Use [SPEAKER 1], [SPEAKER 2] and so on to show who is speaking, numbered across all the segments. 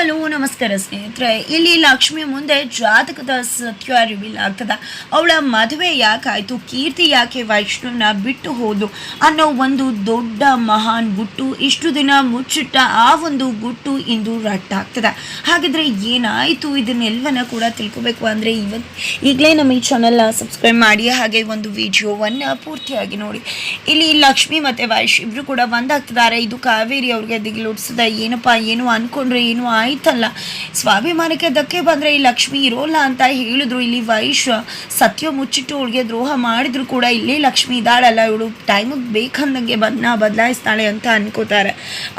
[SPEAKER 1] Hello, ನಮಸ್ಕಾರ ಸ್ನೇಹಿತರೆ. ಇಲ್ಲಿ ಲಕ್ಷ್ಮಿ ಮುಂದೆ ಜಾತಕದ ಸತ್ಯ ರಿವೀಲ್ ಆಗ್ತದ ಅವಳ ಮದುವೆ ಯಾಕಾಯ್ತು? ಕೀರ್ತಿ ಯಾಕೆ ವೈಷ್ಣವನ ಬಿಟ್ಟು ಹೋದು? ಅನ್ನೋ ಒಂದು ದೊಡ್ಡ ಮಹಾನ್ ಗುಟ್ಟು ಇಷ್ಟು ದಿನ ಮುಚ್ಚಿಟ್ಟ ಆ ಒಂದು ಗುಟ್ಟು ಇಂದು ರಟ್ಟಾಗ್ತದ. ಹಾಗಿದ್ರೆ ಏನಾಯಿತು? ಇದನ್ನೆಲ್ಲವನ್ನ ಕೂಡ ತಿಳ್ಕೊಬೇಕು ಅಂದ್ರೆ ಇವತ್ತು ಈಗಲೇ ನಮ್ಮ ಈ ಚಾನಲ್ನ ಸಬ್ಸ್ಕ್ರೈಬ್ ಮಾಡಿ, ಹಾಗೆ ಒಂದು ವಿಡಿಯೋವನ್ನ ಪೂರ್ತಿಯಾಗಿ ನೋಡಿ. ಇಲ್ಲಿ ಲಕ್ಷ್ಮಿ ಮತ್ತೆ ವೈಶ್ ಇಬ್ರು ಕೂಡ ಒಂದಾಗ್ತಿದ್ದಾರೆ ಇದು ಕಾವೇರಿ ಅವ್ರಿಗೆ ದಿಗಿಲುಡ್ಸದ ಏನಪ್ಪ, ಏನು ಅನ್ಕೊಂಡ್ರೆ ಏನು ಆಯ್ತಲ್ಲ. ಸ್ವಾಭಿಮಾನಕ್ಕೆ ಧಕ್ಕೆ ಬಂದರೆ ಈ ಲಕ್ಷ್ಮಿ ಇರೋಲ್ಲ ಅಂತ ಹೇಳಿದ್ರು. ಇಲ್ಲಿ ವೈಶ್ ಸತ್ಯ ಮುಚ್ಚಿಟ್ಟು ಅವಳಿಗೆ ದ್ರೋಹ ಮಾಡಿದ್ರು ಕೂಡ. ಇಲ್ಲೇ ಲಕ್ಷ್ಮಿ ಇದ್ದಾಳಲ್ಲ. ಇವಳು ಟೈಮಿಗೆ ಬೇಕಂದಂಗೆ ಬದ್ನ, ಬದಲಾಯಿಸ್ತಾಳೆ ಅಂತ ಅನ್ಕೋತಾರೆ.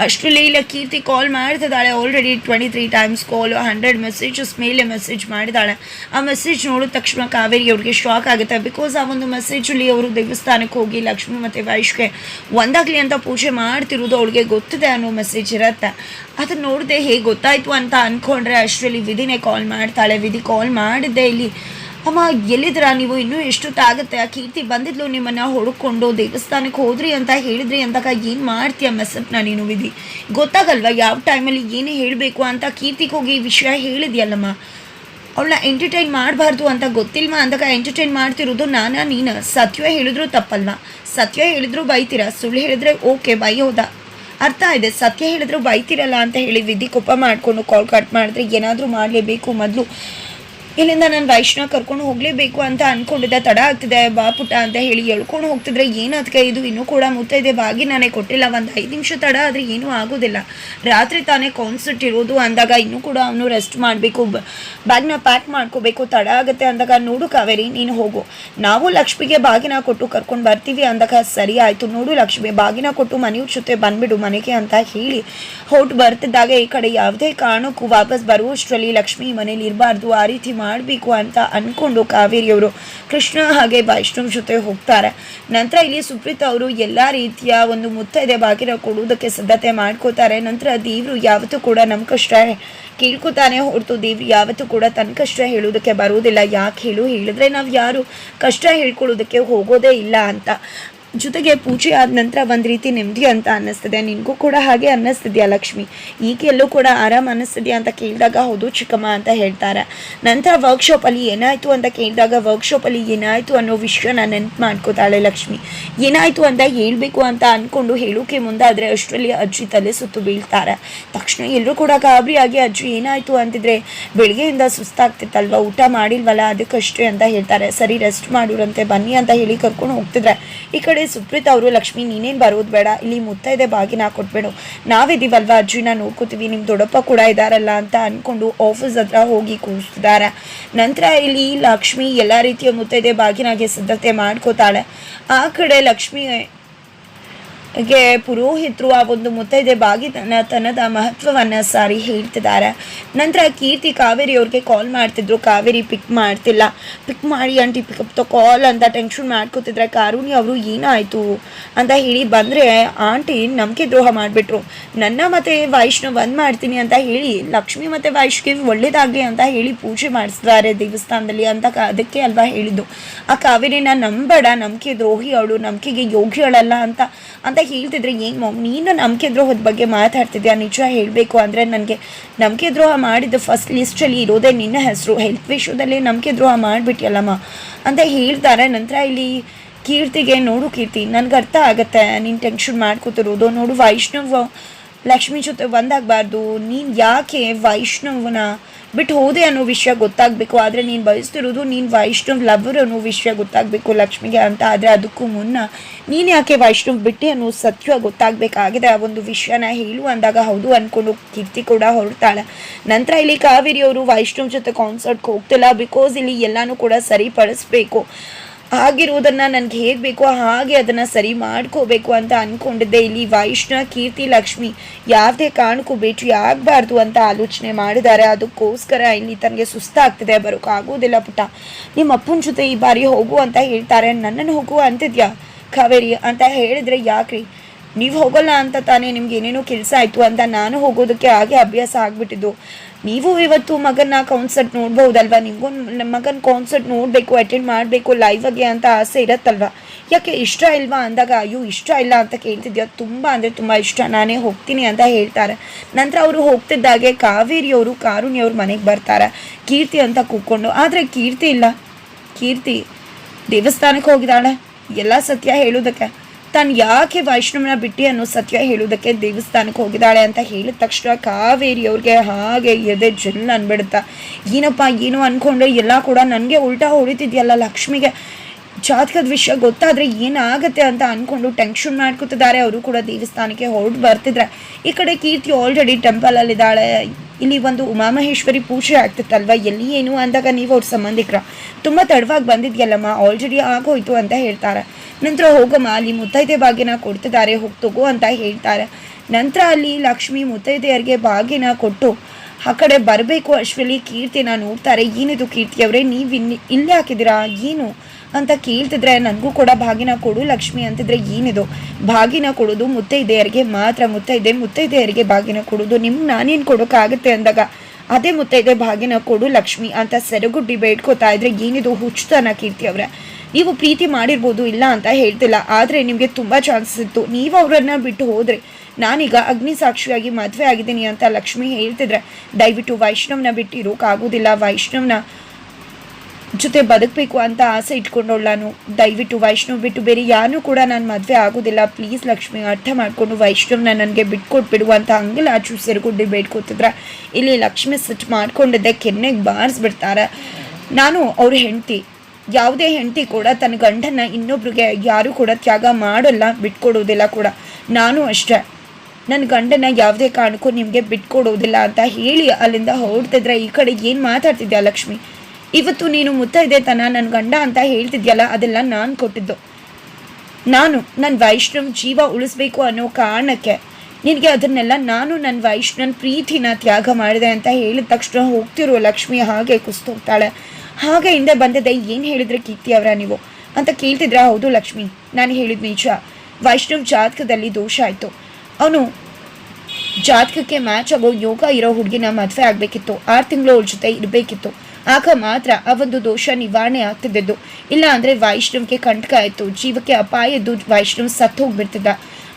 [SPEAKER 1] ಅಷ್ಟರಲ್ಲಿ ಇಲ್ಲ ಕೀರ್ತಿ ಕಾಲ್ ಮಾಡ್ತಿದ್ದಾಳೆ. Already twenty three times call hundred messages ಮೇಲೆ ಮೆಸೇಜ್ ಮಾಡಿದಾಳೆ. ಆ ಮೆಸೇಜ್ ನೋಡಿದ ತಕ್ಷಣ ಕಾವೇರಿ ಅವ್ರಿಗೆ ಶಾಕ್ ಆಗುತ್ತೆ. ಬಿಕಾಸ್ ಆ ಒಂದು ಮೆಸೇಜಲ್ಲಿ ಅವರು ದೇವಸ್ಥಾನಕ್ಕೆ ಹೋಗಿ ಲಕ್ಷ್ಮಿ ಮತ್ತು ವೈಶ್ಗೆ ಒಂದಾಗಲಿ ಅಂತ ಪೂಜೆ ಮಾಡ್ತಿರೋದು ಅವಳಿಗೆ ಗೊತ್ತಿದೆ ಅನ್ನೋ ಮೆಸೇಜ್ ಇರುತ್ತೆ. ಅದನ್ನ ನೋಡಿದೆ ಹೇಗೆ ಗೊತ್ತಾಯ್ತು? ಅಂತ ಅಂದ್ಕೊಂಡ್ರೆ ಅಷ್ಟರಲ್ಲಿ ವಿಧಿನೇ ಕಾಲ್ ಮಾಡ್ತಾಳೆ. ವಿಧಿ ಕಾಲ್ ಮಾಡಿದ್ದೆ ಇಲ್ಲಿ. ಅಮ್ಮ, ಎಲ್ಲಿದ್ದೀರಾ ನೀವು? ಇನ್ನೂ ಎಷ್ಟೊತ್ತಾಗುತ್ತೆ? ಆ ಕೀರ್ತಿ ಬಂದಿದ್ಲು ನಿಮ್ಮನ್ನು ಹುಡುಕೊಂಡು ದೇವಸ್ಥಾನಕ್ಕೆ ಹೋದ್ರಿ ಅಂತ ಹೇಳಿದ್ರಿ ಅಂತಕ ಏನು ಮಾಡ್ತೀಯ ಮೆಸಪ್ನ ನೀನು ವಿಧಿ? ಗೊತ್ತಾಗಲ್ವಾ ಯಾವ ಟೈಮಲ್ಲಿ ಏನೇ ಹೇಳಬೇಕು ಅಂತ ಕೀರ್ತಿಗೆ ಹೋಗಿ ವಿಷಯ ಹೇಳಿದ್ಯಲ್ಲಮ್ಮ? ಅವಳನ್ನ ಎಂಟರ್ಟೈನ್ ಮಾಡಬಾರ್ದು ಅಂತ ಗೊತ್ತಿಲ್ವಾ ಅಂದಾಗ ಎಂಟರ್ಟೈನ್ ಮಾಡ್ತಿರೋದು ನಾನಾ ನೀನು? ಸತ್ಯ ಹೇಳಿದ್ರು ತಪ್ಪಲ್ವಾ? ಸತ್ಯ ಹೇಳಿದ್ರು ಬೈತೀರಾ? ಸುಳ್ಳು ಹೇಳಿದ್ರೆ ಓಕೆ ಬೈಯೋದಾ ಅರ್ಥ ಇದೆ. ಸತ್ಯ ಹೇಳಿದ್ರು ಬೈತಿರಲ್ಲ ಅಂತ ಹೇಳಿ ವಿಧಿ ಕೋಪ ಮಾಡಿಕೊಂಡು ಕಾಲ್ ಕಟ್ ಮಾಡಿದ್ರೆ ಏನಾದರೂ ಮಾಡಲೇಬೇಕು ಮೊದಲು. ಇಲ್ಲಿಂದ ನಾನು ವೈಷ್ಣವ ಕರ್ಕೊಂಡು ಹೋಗಲೇಬೇಕು ಅಂತ ಅನ್ಕೊಂಡಿದ್ದೆ ತಡ ಆಗ್ತಿದೆ, ಬಾ ಪುಟ ಅಂತ ಹೇಳಿ ಎಳ್ಕೊಂಡು ಹೋಗ್ತಿದ್ರೆ ಏನದಕ್ಕೆ ಇದು ಇನ್ನೂ ಕೂಡ ಮುತ್ತೈದೆ ಬಾಗಿ ನಾನೇ ಕೊಟ್ಟಿಲ್ಲ. ಒಂದು ಐದು ನಿಮಿಷ ತಡ ಆದರೆ ಏನೂ ಆಗೋದಿಲ್ಲ. ರಾತ್ರಿ ತಾನೇ ಕಾನ್ಸರ್ಟ್ ಇರೋದು ಅಂದಾಗ ಇನ್ನೂ ಕೂಡ ಅವನು ರೆಸ್ಟ್ ಮಾಡಬೇಕು. ಬ್ಯಾಗ್ನ ಪ್ಯಾಕ್ ಮಾಡ್ಕೋಬೇಕು. ತಡ ಆಗುತ್ತೆ ಅಂದಾಗ ನೋಡು ಕಾವೇರಿ, ನೀನು ಹೋಗು. ನಾವು ಲಕ್ಷ್ಮಿಗೆ ಬಾಗಿನ ಕೊಟ್ಟು ಕರ್ಕೊಂಡು ಬರ್ತೀವಿ ಅಂದಾಗ ಸರಿ ಆಯಿತು. ನೋಡು ಲಕ್ಷ್ಮಿ, ಬಾಗಿನ ಕೊಟ್ಟು ಮನೆಯವ್ರ ಜೊತೆ ಬಂದ್ಬಿಡು ಮನೆಗೆ ಅಂತ ಹೇಳಿ ಹೊಟ್ಟು ಬರ್ತಿದ್ದಾಗ ಈ ಕಡೆ ಯಾವುದೇ ಕಾರಣಕ್ಕೂ ವಾಪಸ್ ಬರುವಷ್ಟರಲ್ಲಿ ಲಕ್ಷ್ಮಿ ಮನೇಲಿ ಇರಬಾರ್ದು. ಆ ರೀತಿ ಮಾಡಬೇಕು ಅಂತ ಅಂದ್ಕೊಂಡು ಕಾವೇರಿಯವರು ಕೃಷ್ಣ ಹಾಗೆ ವೈಷ್ಣವ್ ಜೊತೆ ಹೋಗ್ತಾರೆ. ನಂತರ ಇಲ್ಲಿ ಸುಪ್ರೀತ್ ಅವರು ಎಲ್ಲ ರೀತಿಯ ಒಂದು ಮುತ್ತೈದೆ ಬಾಗಿರ ಕೊಡುವುದಕ್ಕೆ ಸಿದ್ಧತೆ ಮಾಡ್ಕೋತಾರೆ. ನಂತರ ದೇವರು ಯಾವತ್ತೂ ಕೂಡ ನಮ್ಮ ಕಷ್ಟ ಕೇಳ್ಕೊತಾನೆ ಹೊರತು ದೇವ್ರು ಯಾವತ್ತೂ ಕೂಡ ತನ್ನ ಕಷ್ಟ ಹೇಳೋದಕ್ಕೆ ಬರುವುದಿಲ್ಲ. ಯಾಕೆ ಹೇಳು? ಹೇಳಿದ್ರೆ ನಾವು ಯಾರು ಕಷ್ಟ ಹೇಳ್ಕೊಳ್ಳೋದಕ್ಕೆ ಹೋಗೋದೇ ಇಲ್ಲ ಅಂತ. ಜೊತೆಗೆ ಪೂಜೆ ಆದ ನಂತರ ಒಂದು ರೀತಿ ನೆಮ್ಮದಿ ಅಂತ ಅನ್ನಿಸ್ತದೆ. ನಿನಗೂ ಕೂಡ ಹಾಗೆ ಅನ್ನಿಸ್ತಿದ್ಯಾ ಲಕ್ಷ್ಮಿ? ಈಗ ಎಲ್ಲೂ ಕೂಡ ಆರಾಮ್ ಅನ್ನಿಸ್ತಿದ್ಯಾ ಅಂತ ಕೇಳಿದಾಗ, ಹೌದು ಚಿಕ್ಕಮ್ಮ ಅಂತ ಹೇಳ್ತಾರೆ. ನಂತರ ವರ್ಕ್ಶಾಪಲ್ಲಿ ಏನಾಯಿತು ಅಂತ ಕೇಳಿದಾಗ ವರ್ಕ್ಶಾಪಲ್ಲಿ ಏನಾಯಿತು ಅನ್ನೋ ವಿಷಯನ ನೆನ್ಪು ಮಾಡ್ಕೋತಾಳೆ ಲಕ್ಷ್ಮಿ. ಏನಾಯಿತು ಅಂತ ಹೇಳಬೇಕು ಅಂತ ಅಂದ್ಕೊಂಡು ಹೇಳೋಕೆ ಮುಂದಾದರೆ ಅಷ್ಟರಲ್ಲಿ ಅಜ್ಜಿ ತಲೆ ಸುತ್ತು ಬೀಳ್ತಾರೆ. ತಕ್ಷಣ ಎಲ್ಲರೂ ಕೂಡ ಗಾಬರಿಯಾಗಿ ಅಜ್ಜಿ, ಏನಾಯಿತು? ಅಂತಿದ್ರೆ, ಬೆಳಗ್ಗೆಯಿಂದ ಸುಸ್ತಾಗ್ತಿತ್ತಲ್ವ? ಊಟ ಮಾಡಿಲ್ವಲ್ಲ? ಅದಕ್ಕಷ್ಟೇ ಅಂತ ಹೇಳ್ತಾರೆ. ಸರಿ ರೆಸ್ಟ್ ಮಾಡೋರಂತೆ, ಬನ್ನಿ ಅಂತ ಹೇಳಿ ಕರ್ಕೊಂಡು ಹೋಗ್ತಿದ್ರೆ, ಈ ಕಡೆ ಸುಪ್ರೀತ್ ಅವರು, ಲಕ್ಷ್ಮಿ, ನೀನೇನು ಬರೋದು ಬೇಡ. ಇಲ್ಲಿ ಮುತ್ತೈದೆ ಬಾಗಿನ ಕೊಟ್ಬೇಡು. ನಾವಿದ್ದೀವಲ್ವಾ? ಅಜ್ಜಿನ ನೋಡ್ಕೋತೀವಿ ನಿಮ್ಮ ದೊಡ್ಡಪ್ಪ ಕೂಡ ಇದ್ದಾರಲ್ಲ ಅಂತ ಅಂದ್ಕೊಂಡು ಆಫೀಸ್ ಹತ್ರ ಹೋಗಿ ಕೂರಿಸಿದ್ದಾರೆ ನಂತರ ಇಲ್ಲಿ ಲಕ್ಷ್ಮಿ ಎಲ್ಲ ರೀತಿಯ ಮುತ್ತೈದೆ ಬಾಗಿನಾಗೆ ಸಿದ್ಧತೆ ಮಾಡ್ಕೋತಾಳೆ. ಆ ಕಡೆ ಲಕ್ಷ್ಮಿ ಗೆ ಪುರೋಹಿತರು ಆ ಒಂದು ಮುತ್ತೈದೆ ಬಾಗಿ ತನ್ನದ ಮಹತ್ವವನ್ನು ಸಾರಿ ಹೇಳ್ತಿದ್ದಾರೆ. ನಂತರ ಕೀರ್ತಿ ಕಾವೇರಿ ಅವ್ರಿಗೆ ಕಾಲ್ ಮಾಡ್ತಿದ್ರು. ಕಾವೇರಿ ಪಿಕ್ ಮಾಡ್ತಿಲ್ಲ. ಪಿಕ್ ಮಾಡಿ, ಆಂಟಿ ಪಿಕಪ್ ತೋ ಕಾಲ್ ಅಂತ ಟೆನ್ಷನ್ ಮಾಡ್ಕೋತಿದ್ರೆ ಕಾರುಣಿ ಅವರು ಏನಾಯಿತು? ಅಂತ ಹೇಳಿ ಬಂದರೆ, ಆಂಟಿ, ನಂಬಿಕೆ ದ್ರೋಹ ಮಾಡಿಬಿಟ್ರು. ನನ್ನ ಮತ್ತೆ ವೈಷ್ಣವ್ ಬಂದ್ ಮಾಡ್ತೀನಿ ಅಂತ ಹೇಳಿ, ಲಕ್ಷ್ಮಿ ಮತ್ತು ವೈಷ್ಗೆ ಒಳ್ಳೇದಾಗಲಿ ಅಂತ ಹೇಳಿ ಪೂಜೆ ಮಾಡಿಸಿದ್ದಾರೆ ದೇವಸ್ಥಾನದಲ್ಲಿ ಅಂತ ಅದಕ್ಕೆ ಅಲ್ವಾ ಹೇಳಿದ್ದು. ಆ ಕಾವೇರಿನ ನಂಬಡ, ನಂಬಿಕೆ ದ್ರೋಹಿ ಅವಳು, ನಂಬಿಕೆಗೆ ಯೋಗ್ಯಳಲ್ಲ ಅಂತ ಅಂತ ಹೇಳ್ತಿದ್ರೆ, ಏನು ಮಾಮ್ ನೀನು ನಂಬಿಕೆ ದ್ರೋಹದ ಬಗ್ಗೆ ಮಾತಾಡ್ತಿದ್ಯಾ? ನಿಜ ಹೇಳಬೇಕು ಅಂದರೆ ನನಗೆ ನಂಬಿಕೆ ದ್ರೋಹ ಮಾಡಿದ್ದು ಫಸ್ಟ್ ಲಿಸ್ಟಲ್ಲಿ ಇರೋದೇ ನಿನ್ನ ಹೆಸರು. ಹೆಲ್ತ್ ವಿಷಯದಲ್ಲಿ ನಂಬಿಕೆ ದ್ರೋಹ ಮಾಡಿಬಿಟ್ಟಿಯಲ್ಲಮ್ಮ ಅಂತ ಹೇಳ್ತಾರೆ. ನಂತರ ಇಲ್ಲಿ ಕೀರ್ತಿಗೆ, ನೋಡು ಕೀರ್ತಿ, ನನಗೆ ಅರ್ಥ ಆಗುತ್ತೆ. ನೀನು ಟೆನ್ಷನ್ ಮಾಡ್ಕೊತಿರೋದು. ನೋಡು ವೈಷ್ಣವ್, ಲಕ್ಷ್ಮಿ ಜೊತೆ ಒಂದಾಗಬಾರ್ದು ನೀನು ಯಾಕೆ ವೈಷ್ಣವನ ಬಿಟ್ಟು ಹೋದೆ ಅನ್ನೋ ವಿಷಯ ಗೊತ್ತಾಗಬೇಕು. ಆದರೆ ನೀನು ಬಯಸ್ತಿರೋದು ನೀನು ವೈಷ್ಣವ್ ಲವರ್ ಅನ್ನೋ ವಿಷಯ ಗೊತ್ತಾಗಬೇಕು ಲಕ್ಷ್ಮಿಗೆ ಅಂತ. ಆದರೆ ಅದಕ್ಕೂ ಮುನ್ನ ನೀನು ಯಾಕೆ ವೈಷ್ಣವ್ ಬಿಟ್ಟೆ ಅನ್ನೋ ಸತ್ಯ ಗೊತ್ತಾಗಬೇಕಾಗಿದೆ. ಆ ಒಂದು ವಿಷಯನ ಹೇಳು ಅಂದಾಗ ಹೌದು ಅಂದ್ಕೊಂಡು ಕೀರ್ತಿ ಕೂಡ ಹೊರಡ್ತಾಳೆ. ನಂತರ ಇಲ್ಲಿ ಕಾವೇರಿ ಅವರು ವೈಷ್ಣವ್ ಜೊತೆ ಕಾನ್ಸರ್ಟ್ಗೆ ಹೋಗ್ತಿಲ್ಲ. ಬಿಕಾಸ್ ಇಲ್ಲಿ ಎಲ್ಲನೂ ಕೂಡ ಸರಿಪಡಿಸ್ಬೇಕು. ಆಗಿರುವುದನ್ನು ನನಗೆ ಹೇಗೆ ಬೇಕೋ ಹಾಗೆ ಅದನ್ನು ಸರಿ ಮಾಡ್ಕೋಬೇಕು ಅಂತ ಅಂದ್ಕೊಂಡಿದ್ದೆ ಇಲ್ಲಿ ವೈಷ್ಣವ ಕೀರ್ತಿ, ಲಕ್ಷ್ಮಿ ಯಾವುದೇ ಕಾರಣಕ್ಕೂ ಭೇಟಿ ಆಗಬಾರ್ದು ಅಂತ ಆಲೋಚನೆ ಮಾಡಿದ್ದಾರೆ. ಅದಕ್ಕೋಸ್ಕರ ಇಲ್ಲಿ ತನಗೆ ಸುಸ್ತಾಗ್ತಿದೆ. ಬರೋಕ್ಕಾಗೋದಿಲ್ಲ ಪುಟ್ಟ. ನಿಮ್ಮ ಅಪ್ಪನ ಜೊತೆ ಈ ಬಾರಿ ಹೋಗು ಅಂತ ಹೇಳ್ತಾರೆ. ನನ್ನನ್ನು ಹೋಗು ಅಂತಿದ್ಯಾ? ಕಾವೇರಿ ಅಂತ ಹೇಳಿದ್ರೆ ಯಾಕ್ರಿ? ನೀವು ಹೋಗಲ್ಲ ಅಂತ ತಾನೇ ನಿಮ್ಗೆ ಏನೇನೋ ಕೆಲಸ ಆಯಿತು ಅಂತ ನಾನು ಹೋಗೋದಕ್ಕೆ ಹಾಗೆ ಅಭ್ಯಾಸ ಆಗಿಬಿಟ್ಟಿದ್ದು. ನೀವು ಇವತ್ತು ಮಗನ ಕಾನ್ಸರ್ಟ್ ನೋಡ್ಬೋದಲ್ವಾ ನಿಮಗೂ ನಮ್ಮ ಮಗನ ಕಾನ್ಸರ್ಟ್ ನೋಡಬೇಕು ಅಟೆಂಡ್ ಮಾಡಬೇಕು ಲೈವಾಗೆ ಅಂತ ಆಸೆ ಇರತ್ತಲ್ವಾ? ಯಾಕೆ ಇಷ್ಟ ಇಲ್ವಾ ಅಂದಾಗ, ಅಯ್ಯೋ, ಇಷ್ಟ ಇಲ್ಲ ಅಂತ ಕೇಳ್ತಿದ್ಯೋ? ತುಂಬ ಅಂದರೆ ತುಂಬ ಇಷ್ಟ. ನಾನೇ ಹೋಗ್ತೀನಿ ಅಂತ ಹೇಳ್ತಾರೆ. ನಂತರ ಅವರು ಹೋಗ್ತಿದ್ದಾಗೆ ಕಾವೇರಿಯವರು ಕಾರುಣ್ಯವ್ರ ಮನೆಗೆ ಬರ್ತಾರೆ. ಕೀರ್ತಿ ಅಂತ ಕೂತ್ಕೊಂಡು. ಆದರೆ ಕೀರ್ತಿ ಇಲ್ಲ. ಕೀರ್ತಿ ದೇವಸ್ಥಾನಕ್ಕೆ ಹೋಗಿದ್ದಾಳೆ. ಎಲ್ಲ ಸತ್ಯ ಹೇಳೋದಕ್ಕೆ. ತಾನು ಯಾಕೆ ವೈಷ್ಣವನ ಬಿಟ್ಟಿ ಅನ್ನೋ ಸತ್ಯ ಹೇಳೋದಕ್ಕೆ ದೇವಸ್ಥಾನಕ್ಕೆ ಹೋಗಿದ್ದಾಳೆ ಅಂತ ಹೇಳಿದ ತಕ್ಷಣ ಕಾವೇರಿ ಅವ್ರಿಗೆ ಹಾಗೆ ಎದೆ ಜಲ್ ಅನ್ಬಿಡುತ್ತಾ, ಏನಪ್ಪ, ಏನು ಅಂದ್ಕೊಂಡ್ರೆ ಎಲ್ಲ ಕೂಡ ನನಗೆ ಉಲ್ಟಾ ಹೊಡಿತಿದ್ಯಲ್ಲ ಲಕ್ಷ್ಮಿಗೆ. ಜಾತಕದ ವಿಷಯ ಗೊತ್ತಾದರೆ ಏನಾಗುತ್ತೆ ಅಂತ ಅಂದ್ಕೊಂಡು ಟೆನ್ಷನ್ ಮಾಡ್ಕೊತಿದ್ದಾರೆ. ಅವರು ಕೂಡ ದೇವಸ್ಥಾನಕ್ಕೆ ಹೊರಟು ಬರ್ತಿದ್ರೆ. ಈ ಕಡೆ ಕೀರ್ತಿ ಆಲ್ರೆಡಿ ಟೆಂಪಲಲ್ಲಿದ್ದಾಳೆ ಇಲ್ಲಿ ಒಂದು ಉಮಾಮಹೇಶ್ವರಿ ಪೂಜೆ ಆಗ್ತಿತ್ತಲ್ವ? ಎಲ್ಲಿ ಏನು ಅಂದಾಗ ನೀವು ಅವ್ರ ಸಂಬಂಧಿಕರ. ತುಂಬ ತಡವಾಗಿ ಬಂದಿದ್ಯಲ್ಲಮ್ಮ ಆಲ್ರೆಡಿ ಆಗೋಯ್ತು ಅಂತ ಹೇಳ್ತಾರೆ. ನಂತರ ಹೋಗಮ್ಮ, ಅಲ್ಲಿ ಮುತ್ತೈದೆ ಬಾಗಿನ ಕೊಡ್ತಿದ್ದಾರೆ. ಹೋಗಿ ತಗೋ ಅಂತ ಹೇಳ್ತಾರೆ. ನಂತರ ಅಲ್ಲಿ ಲಕ್ಷ್ಮಿ ಮುತ್ತೈದೆಯರಿಗೆ ಬಾಗಿನ ಕೊಟ್ಟು, ಆ ಕಡೆ ಬರಬೇಕು ಅಷ್ಟರಲ್ಲಿ ಕೀರ್ತಿನ ನೋಡ್ತಾರೆ. ಏನಿದು ಕೀರ್ತಿಯವರೇ ನೀವು ಇಲ್ಲಿ ಇಲ್ಲೇ ಹಾಕಿದ್ದೀರಾ? ಏನು? ಅಂತ ಕೇಳ್ತಿದ್ರೆ ನನಗೂ ಕೂಡ ಭಾಗಿನ ಕೊಡು ಲಕ್ಷ್ಮಿ ಅಂತಿದ್ರೆ ಏನಿದು? ಭಾಗಿನ ಕೊಡೋದು ಮುತ್ತೈದೆಯರಿಗೆ ಮಾತ್ರ ಮುತ್ತೈದೆ, ಮುತ್ತೈದೆಯರಿಗೆ ಭಾಗಿನ ಕೊಡೋದು ನಿಮ್ಗೆ ನಾನೇನು ಕೊಡೋಕ್ಕಾಗುತ್ತೆ ಅಂದಾಗ? ಅದೇ ಮುತ್ತೈದೆ, ಭಾಗಿನ ಕೊಡು ಲಕ್ಷ್ಮಿ ಅಂತ ಸೆರಗುಡ್ಡಿ ಬೇಡ್ಕೋತಾ ಇದ್ರೆ ಏನಿದು ಹುಚ್ಚುತನ ಕೀರ್ತಿ ಅವರ. ನೀವು ಪ್ರೀತಿ ಮಾಡಿರ್ಬೋದು ಇಲ್ಲ ಅಂತ ಹೇಳ್ತಿಲ್ಲ, ಆದರೆ ನಿಮಗೆ ತುಂಬ ಚಾನ್ಸಸ್ ಇತ್ತು. ನೀವು ಅವರನ್ನ ಬಿಟ್ಟು ಹೋದ್ರೆ ನಾನೀಗ ಅಗ್ನಿ ಸಾಕ್ಷಿಯಾಗಿ ಮದುವೆ ಆಗಿದ್ದೀನಿ ಅಂತ ಲಕ್ಷ್ಮಿ ಹೇಳ್ತಿದ್ರೆ, ದಯವಿಟ್ಟು ವೈಷ್ಣವ್ನ ಬಿಟ್ಟು ಇರೋಕ್ಕಾಗೋದಿಲ್ಲ ವೈಷ್ಣವ್ನ ಜೊತೆ ಬದುಕಬೇಕು ಅಂತ ಆಸೆ ಇಟ್ಕೊಂಡವಳು ನಾನು. ದಯವಿಟ್ಟು ವೈಷ್ಣವ್ ಬಿಟ್ಟು ಬೇರೆ ಯಾರು ಕೂಡ ನಾನು ಮದುವೆ ಆಗೋದಿಲ್ಲ. ಪ್ಲೀಸ್ ಲಕ್ಷ್ಮಿ, ಅರ್ಥ ಮಾಡಿಕೊಂಡು ವೈಷ್ಣವ್ನ ನನಗೆ ಬಿಟ್ಕೊಟ್ಬಿಡು ಅಂತ ಹಂಗೆಲ್ಲ ಆಚು ಸೆರಗುಡ್ಡಿ ಬೇಡ್ಕೊತಿದ್ರೆ. ಇಲ್ಲಿ ಲಕ್ಷ್ಮಿ ಸಿಟ್ಟು ಮಾಡ್ಕೊಂಡಿದ್ದೆ, ಕೆನ್ನೆಗೆ ಬಾರಿಸ್ಬಿಡ್ತಾರೆ. ನಾನು ಅವ್ರ ಹೆಂಡತಿ. ಯಾವುದೇ ಹೆಂಡತಿ ಕೂಡ ತನ್ನ ಗಂಡನ ಇನ್ನೊಬ್ರಿಗೆ ಯಾರೂ ಕೂಡ ತ್ಯಾಗ ಮಾಡಲ್ಲ, ಬಿಟ್ಕೊಡೋದಿಲ್ಲ ಕೂಡ. ನಾನು ಅಷ್ಟೇ. ನನ್ನ ಗಂಡನ ಯಾವುದೇ ಕಾರಣಕ್ಕೂ ನಿಮಗೆ ಬಿಟ್ಕೊಡೋದಿಲ್ಲ ಅಂತ ಹೇಳಿ ಅಲ್ಲಿಂದ ಹೊರಡ್ತಿದ್ರೆ ಈ ಕಡೆ ಏನು ಮಾತಾಡ್ತಿದ್ಯಾ ಲಕ್ಷ್ಮಿ? ಇವತ್ತು ನೀನು ಮುತ್ತೈದೆ ತನ ನನ್ನ ಗಂಡ ಅಂತ ಹೇಳ್ತಿದ್ಯಲ್ಲ, ಅದೆಲ್ಲ ನಾನು ಕೊಟ್ಟಿದ್ದು. ನಾನು ನನ್ನ ವೈಷ್ಣವ್ ಜೀವ ಉಳಿಸ್ಬೇಕು ಅನ್ನೋ ಕಾರಣಕ್ಕೆ ನಿನಗೆ ಅದನ್ನೆಲ್ಲ ನಾನು ನನ್ನ ವೈಷ್ಣವನ ಪ್ರೀತಿನ ತ್ಯಾಗ ಮಾಡಿದೆ ಅಂತ ಹೇಳಿದ ತಕ್ಷಣ ಹೋಗ್ತಿರೋ ಲಕ್ಷ್ಮಿ ಹಾಗೆ ಕುಸ್ತೋಗ್ತಾಳೆ ಹಾಗೆ ಹಿಂದೆ ಬಂದಿದೆ ಏನು ಹೇಳಿದ್ರೆ ಕೀರ್ತಿ ಅವರ ನೀವು? ಅಂತ ಕೇಳ್ತಿದ್ರ, ಹೌದು ಲಕ್ಷ್ಮಿ, ನಾನು ಹೇಳಿದ ನಿಜ. ವೈಷ್ಣವ್ ಜಾತಕದಲ್ಲಿ ದೋಷ ಆಯಿತು. ಅವನು ಜಾತಕಕ್ಕೆ ಮ್ಯಾಚ್ ಆಗೋ ಯೋಗ ಇರೋ ಹುಡುಗಿನ ಮದುವೆ ಆಗಬೇಕಿತ್ತು. ಆರು ತಿಂಗಳು ಅವ್ರ ಜೊತೆ ಇರಬೇಕಿತ್ತು. ಆಗ ಮಾತ್ರ ಆ ಒಂದು ದೋಷ ನಿವಾರಣೆ ಆಗ್ತಿದ್ದದ್ದು ಇಲ್ಲ ಅಂದರೆ ವೈಷ್ಣವ್ಗೆ ಕಂಟಕ ಆಯ್ತು. ಜೀವಕ್ಕೆ ಅಪಾಯದ್ದು ವೈಷ್ಣವ್ ಸತ್ತು ಹೋಗ್ಬಿಡ್ತಿದ್ದ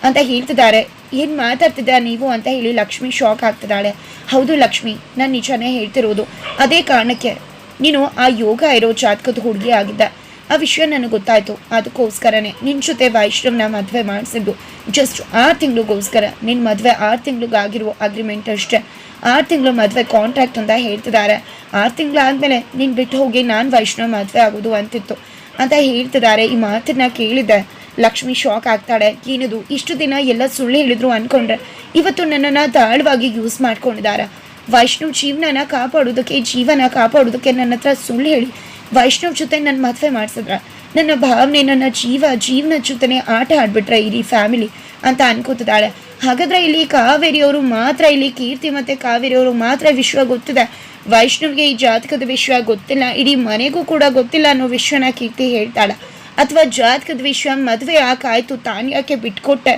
[SPEAKER 1] ಅಂತ ಹೇಳ್ತಿದ್ದಾರೆ. ಏನು ಮಾತಾಡ್ತಿದ್ದ ನೀವು ಅಂತ ಹೇಳಿ ಲಕ್ಷ್ಮಿ ಶಾಕ್ ಆಗ್ತಿದ್ದಾಳೆ. ಹೌದು ಲಕ್ಷ್ಮಿ, ನಾನು ನಿಜನೇ ಹೇಳ್ತಿರೋದು. ಅದೇ ಕಾರಣಕ್ಕೆ ನೀನು ಆ ಯೋಗ ಇರೋ ಜಾತಕದ ಹುಡುಗಿ ಆಗಿದ್ದ. ಆ ವಿಷಯ ನನಗೆ ಗೊತ್ತಾಯ್ತು. ಅದಕ್ಕೋಸ್ಕರನೇ ನಿನ್ನ ಜೊತೆ ವೈಷ್ಣವ್ನ ಮದುವೆ ಮಾಡಿಸಿದ್ದು. ಜಸ್ಟ್ ಆರು ತಿಂಗಳಿಗೋಸ್ಕರ. ನಿನ್ನ ಮದುವೆ ಆರು ತಿಂಗಳಿಗಾಗಿರೋ ಅಗ್ರಿಮೆಂಟ್ ಅಷ್ಟೇ. ಆರು ತಿಂಗಳು ಮದುವೆ ಕಾಂಟ್ರಾಕ್ಟ್ ಅಂತ ಹೇಳ್ತಿದ್ದಾರೆ ಆರು ತಿಂಗಳಾದಮೇಲೆ ನೀನು ಬಿಟ್ಟು ಹೋಗಿ ನಾನು ವೈಷ್ಣವ್ ಮದುವೆ ಆಗೋದು ಅಂತಿತ್ತು. ಅಂತ ಹೇಳ್ತಿದ್ದಾರೆ ಈ ಮಾತನ್ನ ಕೇಳಿದೆ. ಲಕ್ಷ್ಮಿ ಶಾಕ್ ಆಗ್ತಾಳೆ. ಏನಿದು? ಇಷ್ಟು ದಿನ ಎಲ್ಲ ಸುಳ್ಳು ಹೇಳಿದ್ರು ಅಂದ್ಕೊಂಡ್ರೆ ಇವತ್ತು ನನ್ನನ್ನು ದಾಳವಾಗಿ ಯೂಸ್ ಮಾಡ್ಕೊಂಡಿದ್ದಾರೆ ವೈಷ್ಣವ್ ಜೀವನನ ಕಾಪಾಡೋದಕ್ಕೆ, ಜೀವನ ಕಾಪಾಡೋದಕ್ಕೆ ನನ್ನ ಹತ್ರ ಸುಳ್ಳು ಹೇಳಿ ವೈಷ್ಣವ್ ಜೊತೆ ನನ್ನ ಮದುವೆ ಮಾಡಿಸಿದ್ರ. ನನ್ನ ಭಾವನೆ, ನನ್ನ ಜೀವ ಜೀವನ ಜೊತೆನೆ ಆಟ ಆಡ್ಬಿಟ್ರೆ ಇಡೀ ಫ್ಯಾಮಿಲಿ ಅಂತ ಅನ್ಕೋತಿದ್ದಾಳೆ. ಹಾಗಾದ್ರೆ ಇಲ್ಲಿ ಕಾವೇರಿಯವರು ಮಾತ್ರ, ಇಲ್ಲಿ ಕೀರ್ತಿ ಮತ್ತೆ ಕಾವೇರಿಯವರು ಮಾತ್ರ ವಿಶ್ವ ಗೊತ್ತಿದೆ. ವೈಷ್ಣವ್ಗೆ ಈ ಜಾತಕದ ವಿಶ್ವ ಗೊತ್ತಿಲ್ಲ, ಇಡೀ ಮನೆಗೂ ಕೂಡ ಗೊತ್ತಿಲ್ಲ ಅನ್ನೋ ವಿಶ್ವನ ಕೀರ್ತಿ ಹೇಳ್ತಾಳೆ. ಅಥವಾ ಜಾತಕದ ವಿಷಯ ಮದುವೆ ಯಾಕಾಯ್ತು ತಾನು ಯಾಕೆ ಬಿಟ್ಕೊಟ್ಟೆ?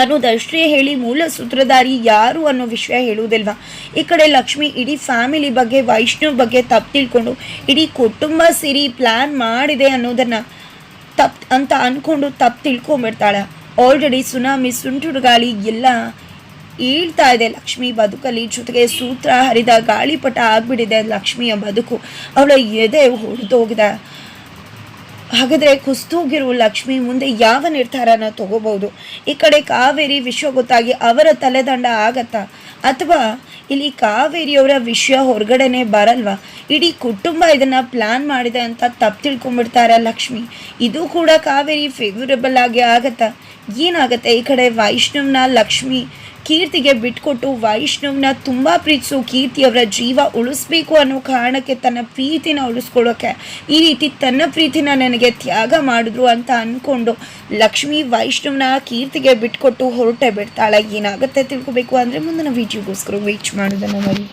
[SPEAKER 1] ಅನ್ನೋದಷ್ಟೇ ಹೇಳಿ ಮೂಲ ಸೂತ್ರಧಾರಿ ಯಾರು ಅನ್ನೋ ವಿಷಯ ಹೇಳುವುದಿಲ್ವಾ? ಈ ಕಡೆ ಲಕ್ಷ್ಮಿ ಇಡೀ ಫ್ಯಾಮಿಲಿ ಬಗ್ಗೆ, ವೈಷ್ಣವ್ ಬಗ್ಗೆ ತಪ್ಪು ತಿಳ್ಕೊಂಡು, ಇಡೀ ಕುಟುಂಬ ಸಿರಿ ಪ್ಲ್ಯಾನ್ ಮಾಡಿದೆ ಅನ್ನೋದನ್ನು ತಪ್, ಅಂತ ಅಂದ್ಕೊಂಡು ತಪ್ಪು ತಿಳ್ಕೊಂಬಿಡ್ತಾಳೆ ಆಲ್ರೆಡಿ ಸುನಾಮಿ ಸುಂಟುಡು ಗಾಳಿ ಎಲ್ಲ ಹೇಳ್ತಾ ಇದೆ ಲಕ್ಷ್ಮಿ ಬದುಕಲ್ಲಿ. ಜೊತೆಗೆ ಸೂತ್ರ ಹರಿದ ಗಾಳಿಪಟ ಆಗ್ಬಿಟ್ಟಿದೆ ಲಕ್ಷ್ಮಿಯ ಬದುಕು. ಅವಳ ಎದೆ ಹೊಡೆದೋಗಿದೆ ಹಾಗಾದ್ರೆ ಕುಸ್ತೋಗಿರೋ ಲಕ್ಷ್ಮಿ ಮುಂದೆ ಯಾವ ನಿರ್ಧಾರನ ತಗೋಬಹುದು? ಈ ಕಡೆ ಕಾವೇರಿ ವಿಷಯ ಗೊತ್ತಾಗಿ ಅವರ ತಲೆದಂಡ ಆಗತ್ತಾ? ಅಥವಾ ಇಲ್ಲಿ ಕಾವೇರಿಯವರ ವಿಷಯ ಹೊರಗಡೆನೆ ಬರಲ್ವಾ? ಇಡೀ ಕುಟುಂಬ ಇದನ್ನು ಪ್ಲಾನ್ ಮಾಡಿದೆ ಅಂತ ತಪ್ಪು ತಿಳ್ಕೊಂಡ್ಬಿಡ್ತಾರ ಲಕ್ಷ್ಮಿ? ಇದು ಕೂಡ ಕಾವೇರಿ ಫೇವರಬಲ್ ಆಗಿ ಆಗತ್ತಾ? ಏನಾಗತ್ತೆ ಈ ಕಡೆ ವೈಷ್ಣವ್ನ ಲಕ್ಷ್ಮಿ? ಕೀರ್ತಿಗೆ ಬಿಟ್ಕೊಟ್ಟು ವೈಷ್ಣವ್ನ ತುಂಬ ಪ್ರೀತಿಸೋ. ಕೀರ್ತಿಯವರ ಜೀವ ಉಳಿಸ್ಬೇಕು ಅನ್ನೋ ಕಾರಣಕ್ಕೆ ತನ್ನ ಪ್ರೀತಿನ ಉಳಿಸ್ಕೊಳ್ಳೋಕೆ ಈ ರೀತಿ ತನ್ನ ಪ್ರೀತಿನ ನನಗೆ ತ್ಯಾಗ ಮಾಡಿದ್ರು ಅಂತ ಅಂದ್ಕೊಂಡು ಲಕ್ಷ್ಮಿ ವೈಷ್ಣವ್ನ ಕೀರ್ತಿಗೆ ಬಿಟ್ಕೊಟ್ಟು ಹೊರಟೆ ಬಿಡ್ತಾಳೆ. ಏನಾಗುತ್ತೆ ತಿಳ್ಕೊಬೇಕು ಅಂದರೆ ಮುಂದಿನ ವಿಡಿಯೋಗೋಸ್ಕರ ವೇಚ್ ಮಾಡೋದನ್ನು ಮರಿ